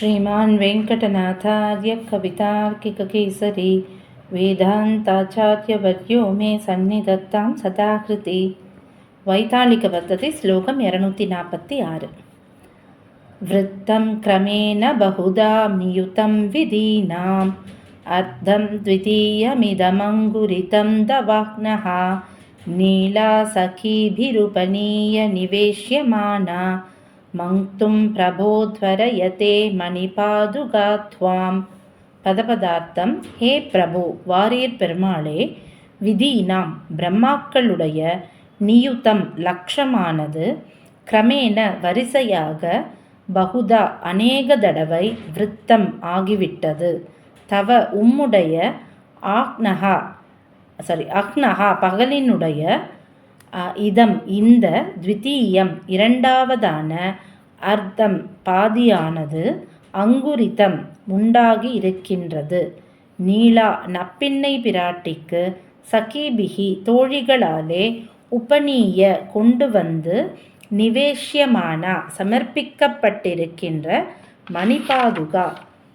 श्रीमान् वेङ्कटनाथार्यकवितार्किककेसरी वेदान्ताचार्यवर्यो मे सन्निधत्तां सदाकृति। वैतालिकवर्तते श्लोकम् इरनूति नापत्ति आर् वृत्तं क्रमेण बहुधा नियुतं विधीनाम्। अर्धं द्वितीयमिदमङ्गुरितं दवाह्नहा नीलासखीभिरुपनीयनिवेश्यमाना मङ्क्तुं प्रभोध्वरयते மணிபாதுகா துவாம் பதபதார்த்தம் ஹே பிரபு வாரியர் பெருமாளே விதீனாம் பிரம்மாக்களுடைய நியுத்தம் லட்சமானது கிரமேண வரிசையாக பகுதா அநேக தடவை விருத்தம் ஆகிவிட்டது தவ உம்முடைய ஆக்னஹா சாரி அக்னஹா பகலினுடைய அ, இதம் இந்த த்விதீயம் இரண்டாவதான அர்த்தம் பாதியானது அங்குரிதம் உண்டாகி இருக்கின்றது. நீலா நப்பின்னை பிராட்டிக்கு சகீபிகி தோழிகளாலே உபநீய கொண்டு வந்து நிவேஷ்யமானா சமர்ப்பிக்கப்பட்டிருக்கின்ற மணிபாதுகா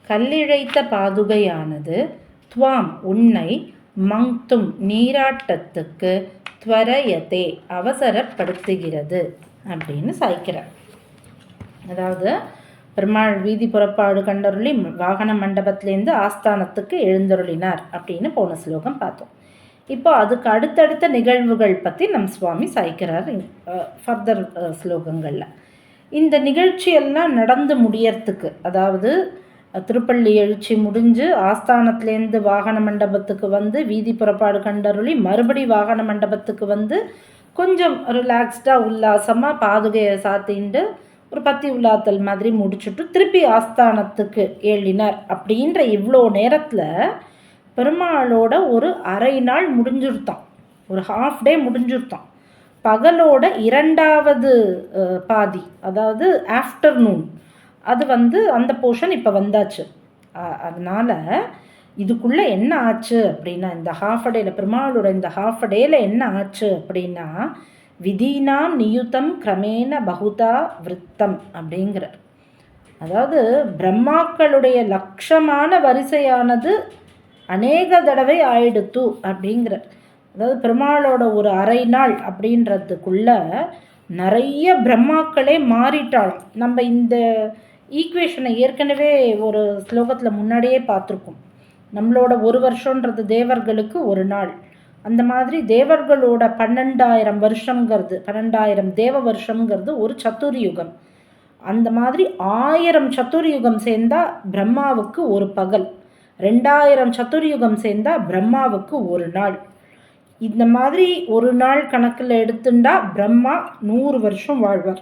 கல்லிழைத்த பாதுகையானது துவாம் உன்னை மங்தும் நீராட்டத்துக்கு துவரயத்தே அவசரப்படுத்துகிறது அப்படின்னு சாய்க்கிறார். அதாவது பெருமாள் வீதி புறப்பாடு கண்டருளி வாகன மண்டபத்திலேருந்து ஆஸ்தானத்துக்கு எழுந்தருளினார் அப்படின்னு போன ஸ்லோகம் பார்த்தோம். இப்போ அதுக்கு அடுத்தடுத்த நிகழ்வுகள் பற்றி நம் சுவாமி சாய்க்கிறார் ஃபர்தர் ஸ்லோகங்களில். இந்த நிகழ்ச்சியெல்லாம் நடந்து முடியறதுக்கு அதாவது திருப்பள்ளி எழுச்சி முடிஞ்சு ஆஸ்தானத்துலேருந்து வாகன மண்டபத்துக்கு வந்து வீதி புறப்பாடு கண்டருளி மறுபடி வாகன மண்டபத்துக்கு வந்து கொஞ்சம் ரிலாக்ஸ்டாக உல்லாசமாக பாதுகையை சாத்திண்டு ஒரு பத்தி உலாத்தல் மாதிரி முடிச்சுட்டு திருப்பி ஆஸ்தானத்துக்கு ஏழினார் அப்படின்ற இவ்வளோ நேரத்தில் பெருமாளோட ஒரு அரை நாள் முடிஞ்சிருத்தான். ஒரு ஹாஃப் டே முடிஞ்சிருத்தான். பகலோட இரண்டாவது பாதி அதாவது ஆஃப்டர்நூன் அது வந்து அந்த போர்ஷன் இப்போ வந்தாச்சு. அதனால் இதுக்குள்ளே என்ன ஆச்சு அப்படின்னா இந்த ஹாஃப் டேல பெருமாளோட இந்த ஹாஃப் டேல என்ன ஆச்சு அப்படின்னா விதீனாம் நியுத்தம் கிரமேண பகுதா விருத்தம் அப்படிங்கிறார். அதாவது பிரம்மாக்களுடைய லட்சமான வரிசையானது அநேக தடவை ஆயிடுத்து அப்படிங்கிறார். அதாவது பெருமாளோட ஒரு அரை நாள் அப்படின்றதுக்குள்ள நிறைய பிரம்மாக்களே மாறிட்டாலும் நம்ம இந்த ஈக்குவேஷனை ஏற்கனவே ஒரு ஸ்லோகத்தில் முன்னாடியே பார்த்துருக்கோம். நம்மளோட ஒரு வருஷன்றது தேவர்களுக்கு ஒரு நாள். அந்த மாதிரி தேவர்களோட பன்னெண்டாயிரம் வருஷங்கிறது பன்னெண்டாயிரம் தேவ வருஷங்கிறது ஒரு சத்துர்யுகம். அந்த மாதிரி ஆயிரம் சத்துரியுகம் சேர்ந்தால் பிரம்மாவுக்கு ஒரு பகல். ரெண்டாயிரம் சத்துரியுகம் சேர்ந்தால் பிரம்மாவுக்கு ஒரு நாள். இந்த மாதிரி ஒரு நாள் கணக்கில் எடுத்துண்டா பிரம்மா நூறு வருஷம் வாழ்வார்.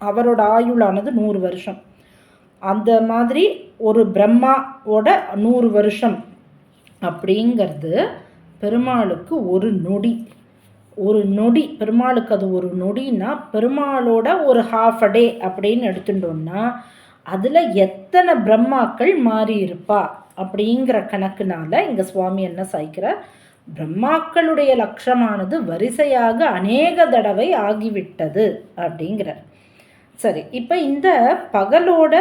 அவரோட ஆயுளானது நூறு வருஷம். அந்த மாதிரி ஒரு பிரம்மாவோட நூறு வருஷம் அப்படிங்கிறது பெருமாளுக்கு ஒரு நொடி. ஒரு நொடி பெருமாளுக்கு அது ஒரு நொடின்னா பெருமாளோட ஒரு ஹாஃப் அ டே அப்படின்னு எடுத்துட்டோம்னா அதில் எத்தனை பிரம்மாக்கள் மாறி இருப்பா அப்படிங்கிற கணக்குனால இங்கே சுவாமி என்ன சாய்க்கிறார் பிரம்மாக்களுடைய லட்சமானது வரிசையாக அநேக தடவை ஆகிவிட்டது அப்படிங்கிறார். சரி இப்போ இந்த பகலோட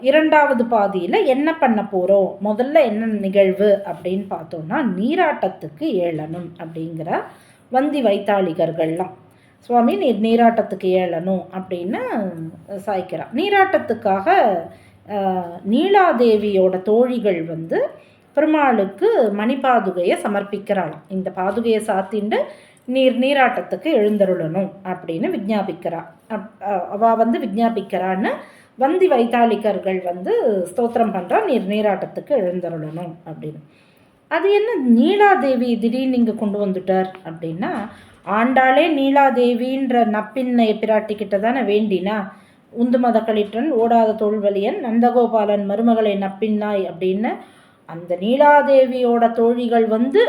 இரண்டாவது பாதியில் என்ன பண்ண போகிறோம் முதல்ல என்ன நிகழ்வு அப்படின்னு பார்த்தோம்னா நீராட்டத்துக்கு ஏழணும் அப்படிங்கிற வந்தி வைத்தாளிகர்கள்லாம். சுவாமி நீர் நீராட்டத்துக்கு ஏழணும் அப்படின்னு சாய்க்கிறார். நீராட்டத்துக்காக நீலாதேவியோட தோழிகள் வந்து பெருமாளுக்கு மணிபாதுகையை சமர்ப்பிக்கிறாளாம். இந்த பாதுகையை சாத்திண்டு நீர் நீராட்டத்துக்கு எழுந்தருளணும் அப்படின்னு விஜாபிக்கிறா அப்- அவ வந்து விஞ்ஞாபிக்கிறான்னு வந்தி வைத்தாளிகர்கள் வந்து ஸ்தோத்திரம் பண்ணுறா நீர் நீராட்டத்துக்கு எழுந்தருளணும் அப்படின்னு. அது என்ன நீலாதேவி திடீர்னு இங்கே கொண்டு வந்துட்டார் அப்படின்னா ஆண்டாளே நீலாதேவின்ற நப்பின்னை பிராட்டிக்கிட்ட தானே வேண்டினா உந்து மத களிற்றன் ஓடாத தோல்வலியன் நந்தகோபாலன் மருமகளை நப்பின்னாய் அப்படின்னு அந்த நீலாதேவியோட தோழிகள் வந்து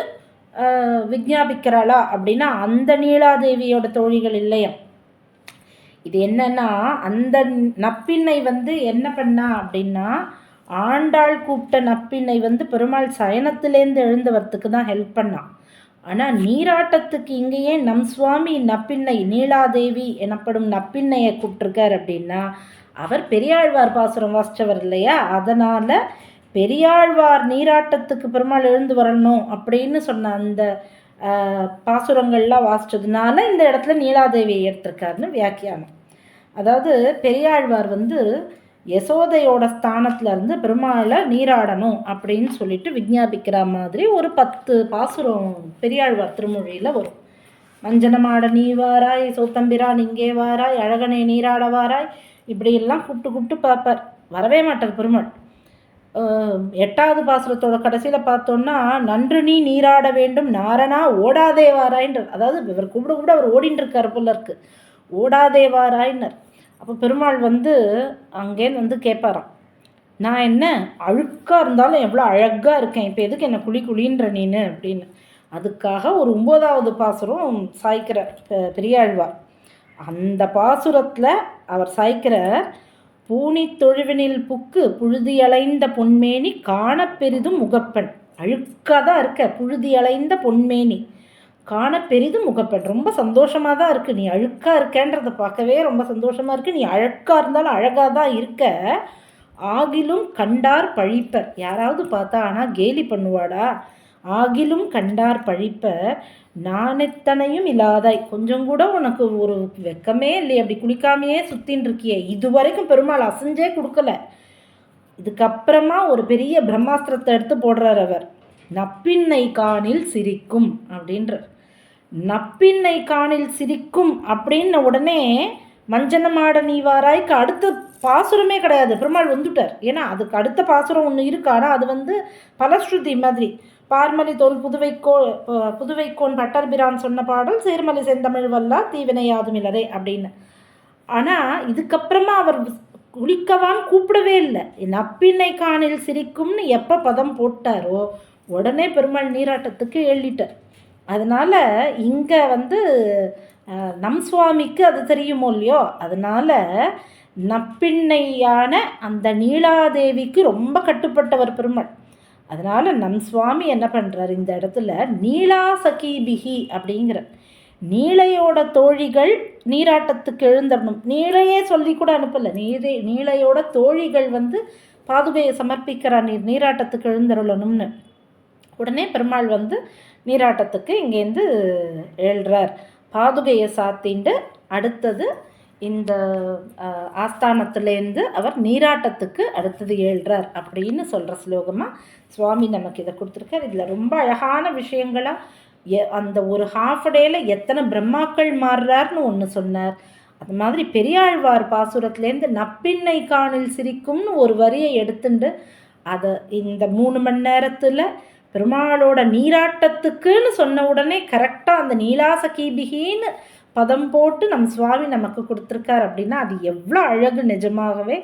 விஜாபிக்கிறாளா விஞ்ஞாபிக்கிறாளா அப்படின்னா அந்த நீலாதேவியோட தோழிகள் இல்லையா இது என்னன்னா அந்த நப்பின்னை வந்து என்ன பண்ணா அப்படின்னா ஆண்டாள் கூப்பிட்ட நப்பின்னை வந்து பெருமாள் சயனத்திலேருந்து எழுந்தவர்த்துக்கு தான் ஹெல்ப் பண்ணான் ஆனால் நீராட்டத்துக்கு இங்கேயே நம் சுவாமி நப்பின்னை நீலாதேவி எனப்படும் நப்பின்னையை கூப்பிட்ருக்கார் அப்படின்னா அவர் பெரியாழ்வார் பாசுரம் வாசித்தவர் இல்லையா? அதனால் பெரியாழ்வார் நீராட்டத்துக்கு பெருமாள் எழுந்து வரணும் அப்படின்னு சொன்ன அந்த பாசுரங்கள்லாம் வாசித்ததுனால இந்த இடத்துல நீலாதேவியை எடுத்திருக்காருன்னு வியாக்கியானம். அதாவது பெரியாழ்வார் வந்து யசோதையோட ஸ்தானத்துல இருந்து பெருமாளை நீராடணும் அப்படின்னு சொல்லிட்டு விஜாபிக்கிற மாதிரி ஒரு பத்து பாசுரம் பெரியாழ்வார் திருமொழியில் வரும். மஞ்சனமாட நீ வாராய் சோத்தம்பிரான் இங்கே வாராய் அழகனை நீராட வாராய் இப்படியெல்லாம் கூப்பிட்டு கூப்பிட்டு பார்ப்பார். வரவே மாட்டார் பெருமாள். எட்டாவது பாசுரத்தோட கடைசியில் பார்த்தோன்னா நன்று நீ நீராட வேண்டும் நாரணா ஓடாதே வாராயின்றார் அதாவது இவர் கூப்பிட கூட அவர் ஓடின்னு இருக்கார் போல இருக்கு. ஓடாதே வாராயினர். அப்போ பெருமாள் வந்து அங்கேருந்து வந்து கேட்பாராம் நான் என்ன அழுக்காக இருந்தாலும் எவ்வளோ அழகாக இருக்கேன் இப்போ எதுக்கு என்ன குழி குழின்ற நீனு? அப்படின்னு. அதுக்காக ஒரு ஒம்போதாவது பாசுரம் சாய்க்கிற பெரியாழ்வார். அந்த பாசுரத்தில் அவர் சாய்க்கிற பூனி தொழுவினில் புக்கு புழுதியலைந்த பொன்மேனி காணப்பெரிதும் முகப்பன். அழுக்காக தான் இருக்க புழுதியலைந்த பொன்மேனி காண பெரிதும் முகப்பெண் ரொம்ப சந்தோஷமாக தான் இருக்குது நீ அழுக்காக இருக்கேன்றத பார்க்கவே ரொம்ப சந்தோஷமாக இருக்குது நீ அழக்காக இருந்தாலும் அழகாக தான் இருக்க. ஆகிலும் கண்டார் பழிப்பர். யாராவது பார்த்தா ஆனால் கேலி பண்ணுவாடா. ஆகிலும் கண்டார் பழிப்ப நானெத்தனையும் இல்லாதாய். கொஞ்சம் கூட உனக்கு ஒரு வெக்கமே இல்லையே. அப்படி குளிக்காமையே சுத்தின்னு இருக்கியே. இது வரைக்கும் பெருமாள் அசைஞ்சே கொடுக்கல. இதுக்கப்புறமா ஒரு பெரிய பிரம்மாஸ்திரத்தை எடுத்து போடுறார் அவர். நப்பின்னை காணில் சிரிக்கும் அப்படின்றார். நப்பின்னை காணில் சிரிக்கும் அப்படின்ன உடனே மஞ்சனமாட நீவாராய்க்கு அடுத்த பாசுரமே கிடையாது. பெருமாள் வந்துட்டார். ஏன்னா அதுக்கு அடுத்த பாசுரம் ஒன்று இருக்கு. ஆனால் அது வந்து பலஸ்ருதி மாதிரி. பார்மலி தோல் புதுவைக்கோ புதுவைக்கோன் பட்டர்பிரான் சொன்ன பாடல் சீர்மலி செந்தமிழ் வல்லா தீவினை யாதுமில்லரே அப்படின்னு. ஆனால் இதுக்கப்புறமா அவர் குளிக்கவான்னு கூப்பிடவே இல்லை. நப்பின்னை காணில் சிரிக்கும்னு எப்போ பதம் போட்டாரோ உடனே பெருமாள் நீராட்டத்துக்கு எழுதிட்டார் அதனால் இங்கே வந்து நம் சுவாமிக்கு அது தெரியுமோ இல்லையோ அதனால் நப்பிண்ணையான அந்த நீலாதேவிக்கு ரொம்ப கட்டுப்பட்டவர் பெருமாள். அதனால் நம் சுவாமி என்ன பண்ணுறார் இந்த இடத்துல நீலா சகீபிகி அப்படிங்கிற நீளையோட தோழிகள் நீராட்டத்துக்கு எழுந்தரணும். நீளையே சொல்லி கூட அனுப்பலை. நீரை நீளையோட தோழிகள் வந்து பாதுகையை சமர்ப்பிக்கிற. நீர் நீராட்டத்துக்கு எழுந்தருளணும்னு. உடனே பெருமாள் வந்து நீராட்டத்துக்கு இங்கேருந்து எழுறார் பாதுகையை சாத்திண்டு அடுத்தது இந்த ஆஸ்தானத்துலேருந்து அவர் நீராட்டத்துக்கு அடுத்தது ஏழ்றார் அப்படின்னு சொல்கிற ஸ்லோகமாக சுவாமி நமக்கு இதை கொடுத்துருக்கார். இதில் ரொம்ப அழகான விஷயங்களாக எ அந்த ஒரு ஹாஃப் டேயில் எத்தனை பிரம்மாக்கள் மாறுறார்னு ஒன்று சொன்னார். அது மாதிரி பெரியாழ்வார் பாசுரத்துலேருந்து நப்பின்னை காணில் சிரிக்கும்னு ஒரு வரியை எடுத்துட்டு அதை இந்த மூணு மணி நேரத்தில் பெருமாளோட நீராட்டத்துக்குன்னு சொன்ன உடனே கரெக்டாக அந்த நீலாச கீபிகின்னு பதம் போட்டு நம் சுவாமி நமக்கு கொடுத்துருக்கார் அப்படின்னா அது எவ்வளோ அழகு நிஜமாகவே.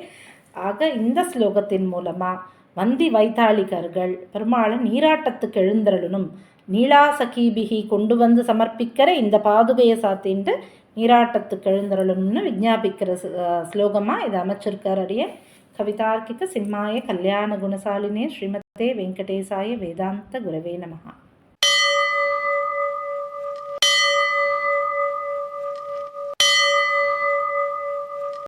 ஆக இந்த ஸ்லோகத்தின் மூலமாக வந்தி வைத்தாளிகர்கள் பெருமாளை நீராட்டத்துக்கு எழுந்தருளணும் நீலாசகீபிகி கொண்டு வந்து சமர்ப்பிக்கிற இந்த பாதுகையை சாத்தின்ட்டு நீராட்டத்துக்கு எழுந்தருளணும்னு விஜாபிக்கிற ஸ்லோகமாக இதை அமைச்சிருக்கார் அறிய கவிதார்க்கிக சிம்மாய கல்யாண குணசாலினே ஸ்ரீமதே வெங்கடேசாய வேதாந்த குரவே நமகா